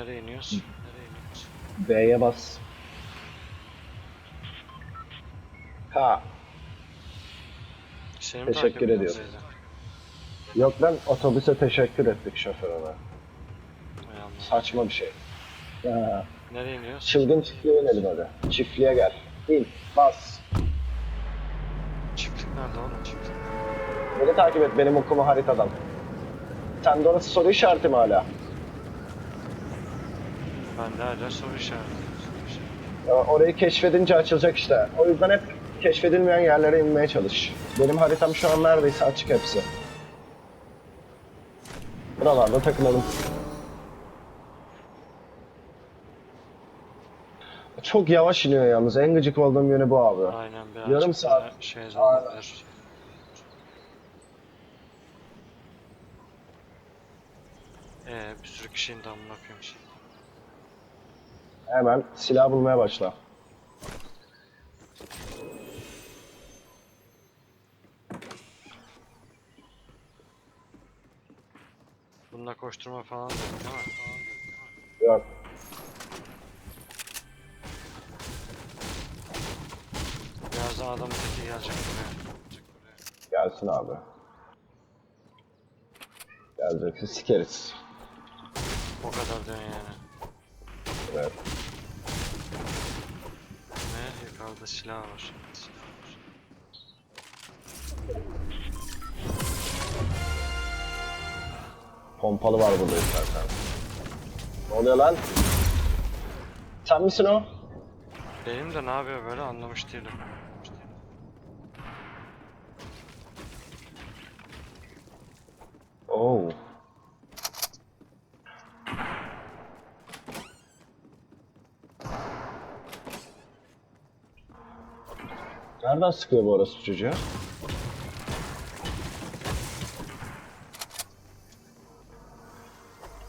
Nereye iniyoruz? B'ye bas. Ha. Seni mi Teşekkür takip ediyorum. Yok lan otobüse teşekkür ettik şoförüne. Allah. Saçma bir şey. Ha. Nereye iniyoruz? Çılgın çiftliğe inelim hadi. Çiftliğe gel. İn. Bas. Çiftlik nerede oğlum? Çiftlik. Beni takip et benim okuma haritadan. Sende orası soru işareti mi hala? Bende hala soru işareti. Ya Orayı keşfedince açılacak işte. O yüzden hep keşfedilmeyen yerlere inmeye çalış. Benim haritam şu an neredeyse açık hepsi. Buralarda takılalım. Çok yavaş iniyor yalnız. En gıcık olduğum yönü bu abi. Aynen bir Yarım saat. Şey olabilir. Ee, bir sürü kişinin damına koyayım şimdi. Hemen silah bulmaya başla. Bununla koşturma falan dedim değil mi? Yok. Birazdan adamın teki gelecek buraya. Gelsin abi. Gelecekse sikeriz. O kadar diyorsun yani. Evet. Ne? Yukarıda silah var. Silah var. Pompalı var burada istersen. Ne oluyor lan? Sen misin o? Benim de ne yapıyor böyle anlamış değilim. Oo. Nereden sıkıyor bu orası çocuğa?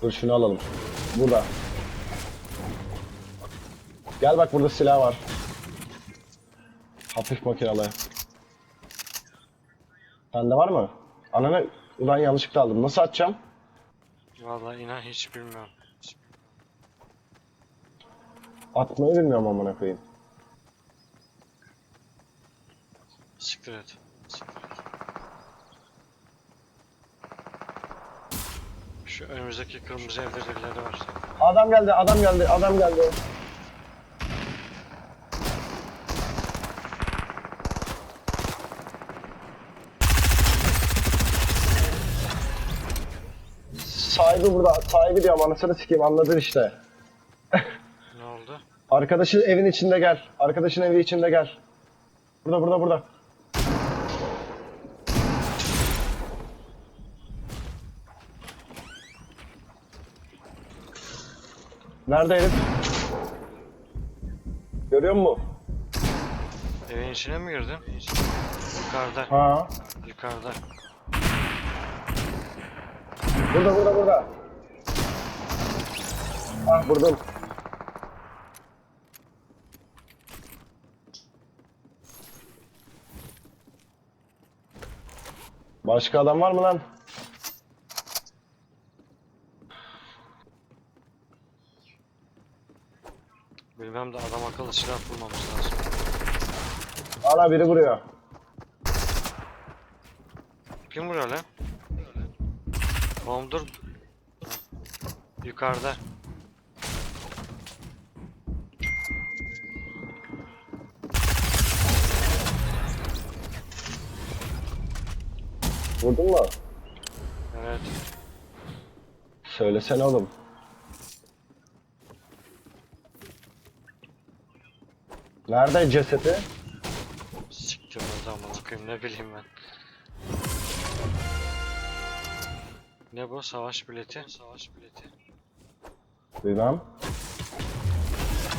Dur şunu alalım. Burada. Gel bak burada silah var. Hafif makinalı. Sende var mı? Ananı ulan yanlışlıkla aldım. Nasıl atacağım? Vallahi inan hiç bilmiyorum. Atmayı bilmiyorum amına koyayım. Siktir et. Siktir et. Şu önümüzdeki kırmızı evde birileri var. Adam geldi, adam geldi, adam geldi. Sahibi burada, sahibi diyorum anasını sikeyim anladın işte. Ne oldu? Arkadaşın evin içinde gel, arkadaşın evi içinde gel. Burada, burada, burada. Nerede herif? Görüyor musun? Evin içine mi girdin? Yukarıda. Ha. Yukarıda. Burada burada burada. Ah vurdum. Başka adam var mı lan? Bilmem de adam akıllı silah bulmamız lazım. Ana biri vuruyor. Kim vuruyor lan? Oğlum dur. Heh. Yukarıda. Vurdun mu? Evet. Söylesene oğlum. Nerede cesedi? Siktir orada ama bakayım ne bileyim ben. Ne bu? Savaş bileti. Savaş bileti. Bilmem.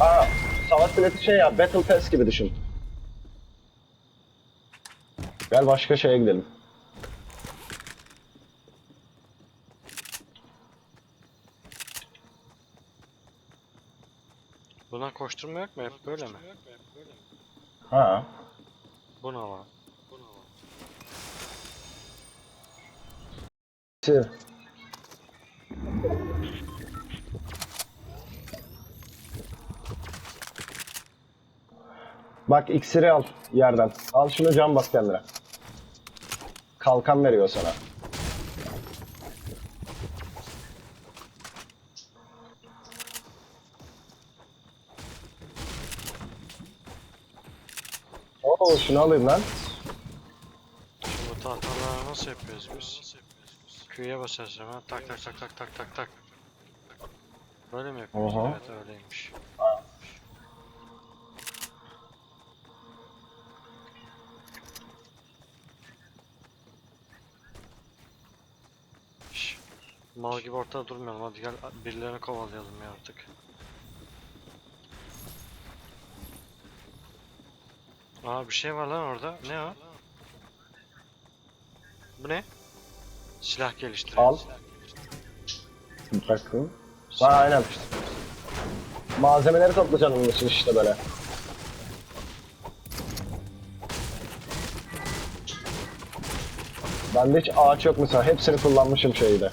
Aa, savaş bileti şey ya, Battle Pass gibi düşün. Gel başka şeye gidelim. Koşturma yok mu hep böyle mi? Ha. Bu ne lan? Tüh. Bak iksiri al yerden. Al şunu can bas kendine. Kalkan veriyor sana. Şunu alayım lan. Şimdi tahtaları nasıl yapıyoruz biz? Q'ye basarız hemen. Tak tak tak tak tak tak tak. Böyle mi yapıyoruz? Oha. Evet öyleymiş. Mal gibi ortada durmayalım hadi gel birilerini kovalayalım ya artık. Aa bir şey var lan orada. Ne o? Bu ne? Silah geliştiriyor. Al. Bakın. Ha aynen. Malzemeleri toplayacaksın onun için işte böyle. Bende hiç ağaç yok mesela. Hepsini kullanmışım şeyde.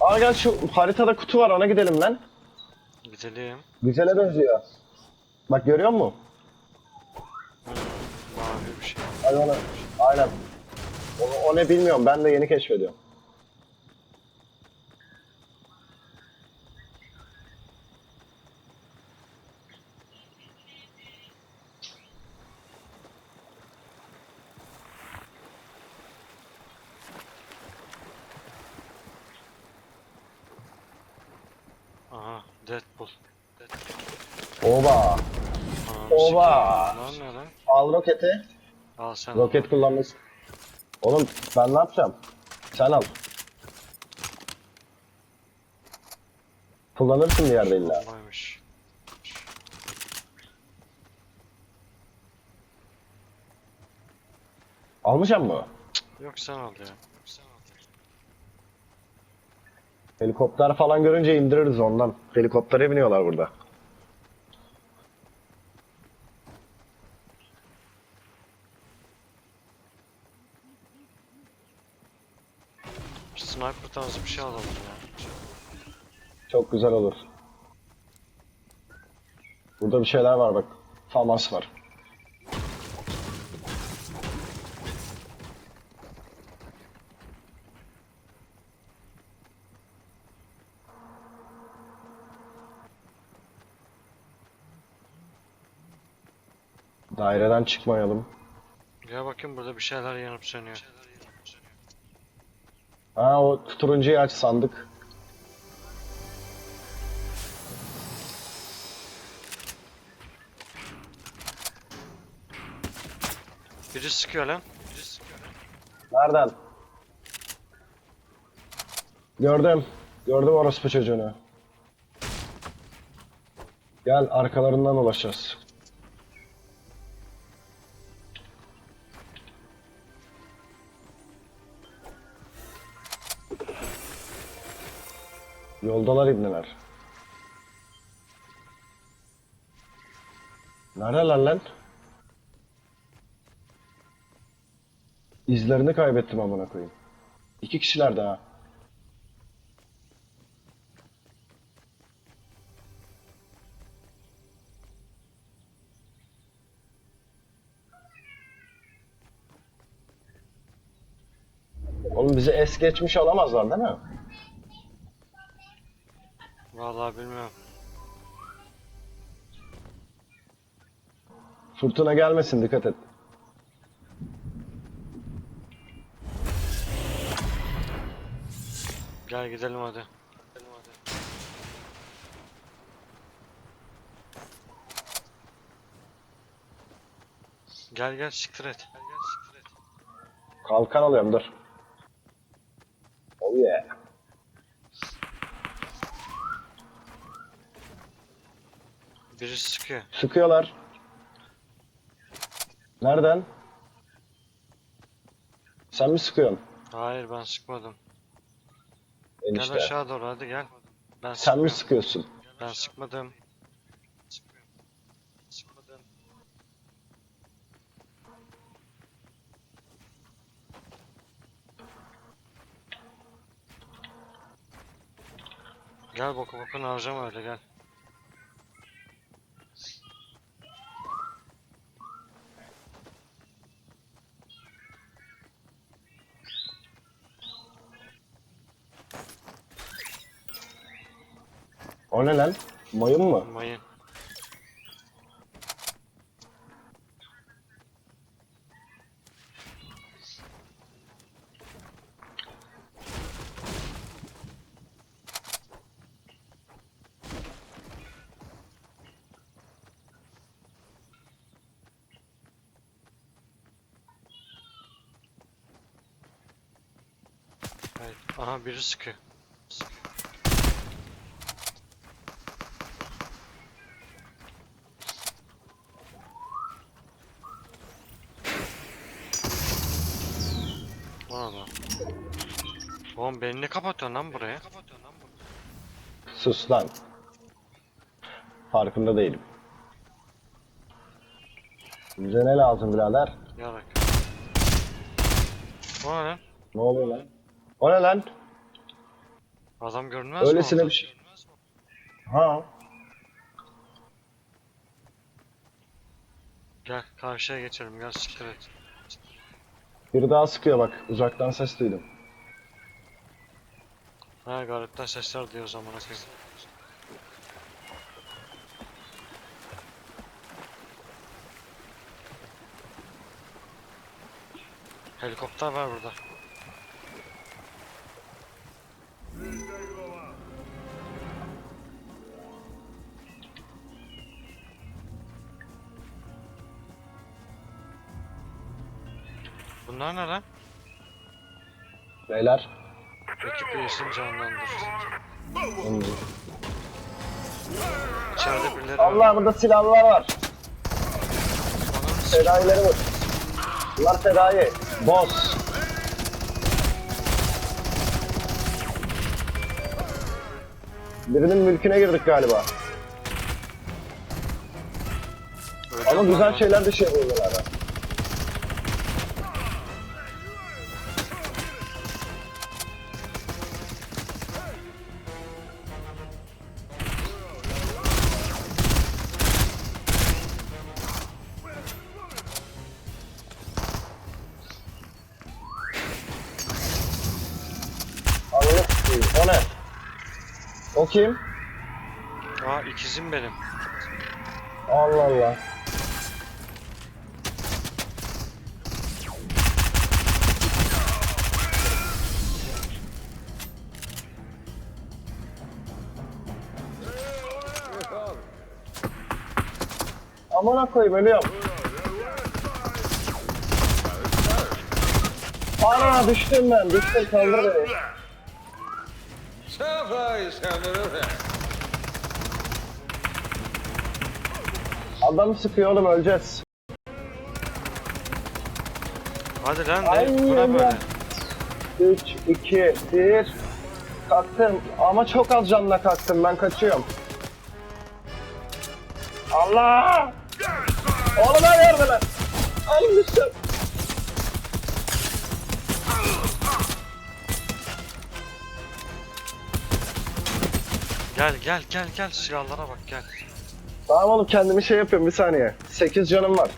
Aa gel şu haritada kutu var ona gidelim lan. Gidelim. Güzele benziyor. Bak görüyor musun? Mavi bir şey. Hadi ona. Aynen. O, o ne bilmiyorum. Ben de yeni keşfediyorum. Aha Deadpool. Oba. Aa, Oba. Lan ne lan? Al roketi. Al sen. Roket kullanması. Oğlum ben ne yapacağım? Sen al. Kullanırsın bir yerde illa. Bombaymış. Almayacak mı? Yok sen al ya. Sen al. Helikopter falan görünce indiririz ondan. Helikoptere biniyorlar burada. Sniper tarzı bir şey alalım ya. Çok güzel olur. Burada bir şeyler var bak. Famas var. Daireden çıkmayalım. Gel bakayım burada bir şeyler yanıp sönüyor. Ha o turuncuyu aç sandık. Biri sıkıyor lan. Biri sıkıyor lan. Nereden? Gördüm. Gördüm orospu çocuğunu. Gel arkalarından ulaşacağız. Yoldalar ibneler. Neredeler lan? İzlerini kaybettim amına koyayım. İki kişiler daha. Oğlum bizi es geçmiş alamazlar değil mi? Vallahi bilmiyorum. Fırtına gelmesin dikkat et. Gel gidelim hadi. Gidelim hadi. Gel gel siktir et. Gel gel siktir et. Kalkan alıyorum dur. Oh yeah. Biri sıkıyor. Sıkıyorlar. Nereden? Sen mi sıkıyorsun? Hayır ben sıkmadım. Gel Enişte. aşağı doğru hadi gel. Ben Sen mi sıkıyorsun? Ben sıkmadım. Sıkmıyorum. Sıkmadım. Gel boku bokunu harcama öyle gel. O ne lan? Mayın mı? Mayın. Aha biri sıkıyor. Bana da. Oğlum beni ne kapatıyorsun lan buraya? Sus lan. Farkında değilim. Bize ne lazım birader? Yarak. O ne lan? Ne oluyor lan? O ne lan? Adam görünmez mi Öylesine orada? bir şey. Ha. Gel karşıya geçelim gel siktir et. Biri daha sıkıyor bak. Uzaktan ses duydum. Ha galetten sesler diyor o zaman kız. Helikopter var burada. Beyler. Ekip üyesini canlandır. Hmm. İçeride birileri var. Allah burada silahlılar var. Fedaileri var. Bunlar fedai. Boss. Birinin mülküne girdik galiba. Öleceğim Ama güzel şeyler de şey yapıyorlar. ha. O kim? Aa ikizim benim. Allah Allah. Amına koyayım ölüyorum. Ana düştüm ben düştüm kaldır beni. Adam sıkıyor oğlum öleceğiz. Hadi lan ne? Bu ne böyle? ya. 3, 2, 1. Kalktım ama çok az canla kalktım ben kaçıyorum. Allah! Oğlum her yerde lan. Oğlum düştüm. Gel gel gel gel silahlara bak gel. Tamam oğlum kendimi şey yapıyorum bir saniye. 8 canım var.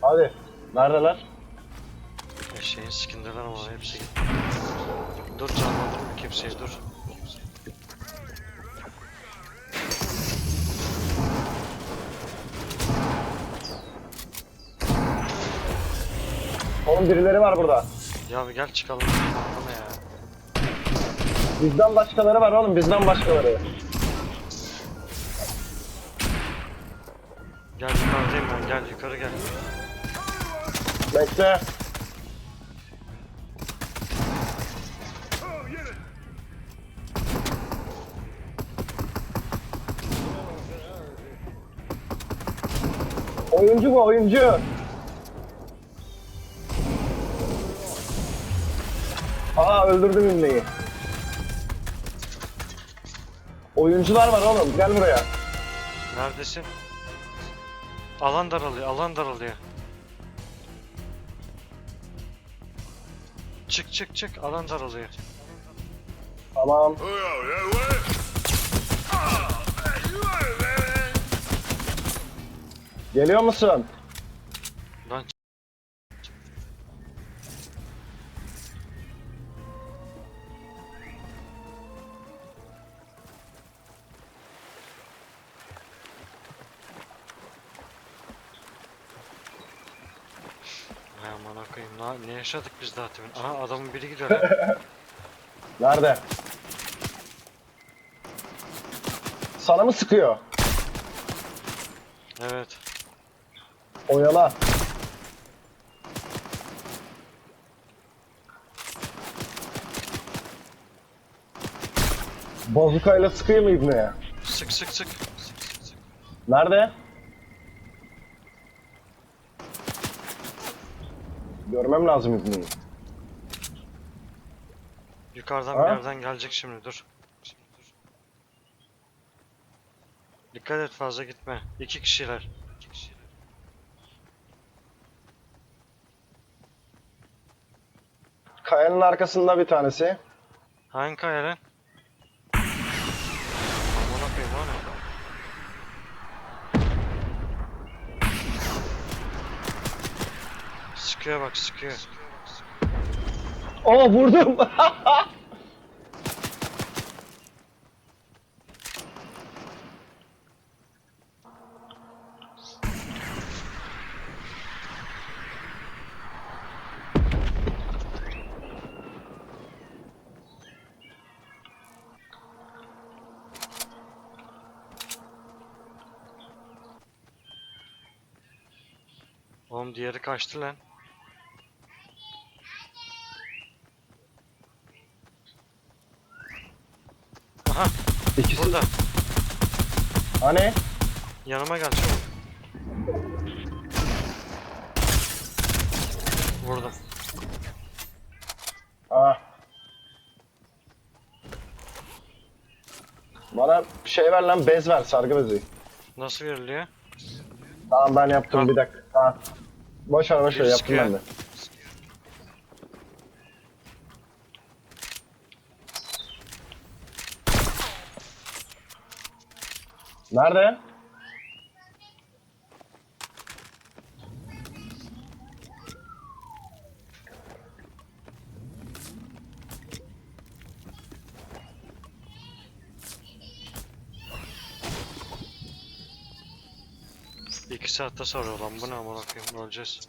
Hadi. Neredeler? Eşeğin sikindeler ama hepsi gitti. Dur canlandırma kimseyi dur. Oğlum birileri var burada. Ya bir gel çıkalım. Bu ne ya? Bizden başkaları var oğlum bizden başkaları. Gel yukarıdayım ben gel yukarı gel. Bekle. Oyuncu mu oyuncu? Öldürdüm ünlüyü. Oyuncular var oğlum gel buraya. Neredesin? Alan daralıyor alan daralıyor. Çık çık çık alan daralıyor. Tamam. Geliyor musun? Yaşadık biz daha demin? Aha adamın biri gidiyor lan. Nerede? Sana mı sıkıyor? Evet. Oyala. Bozukayla sıkıyor mu İbni'ye? Sık sık sık. Sık sık sık. Nerede? Görmem lazım İbni'yi. Yukarıdan Ha? bir yerden gelecek şimdi dur. Şimdi dur. Dikkat et fazla gitme. İki kişiler. İki kişiler. Kayanın arkasında bir tanesi. Hangi kaya lan? Amına koyayım o ne? Sıkıyor bak sıkıyor. Aa vurdum. Oğlum diğeri kaçtı lan. Aha İkisi. burada. Hani? Yanıma gel çabuk. Vurdum. Aa. Bana şey ver lan bez ver sargı bezi. Nasıl veriliyor? Tamam ben yaptım Al. bir dakika. Ha. Boş ver boş ver Biri yaptım ben de. Nerede? İki saatte soruyor lan bu ne amına koyayım öleceğiz.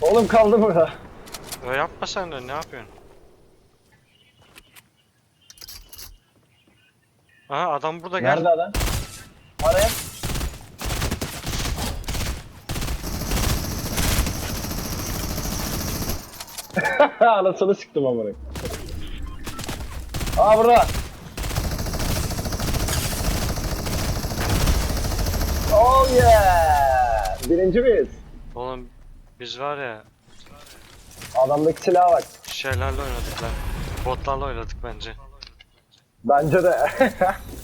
Oğlum kaldı burada. Ya yapma sen de ne yapıyorsun? Aha adam burada gel. Nerede adam? Hani? Anasını sıktım amına. Aa burada. Oh yeah! Birinci biz. Oğlum biz var ya Adamdaki silaha bak. şeylerle oynadık lan. Botlarla oynadık bence. Bence de.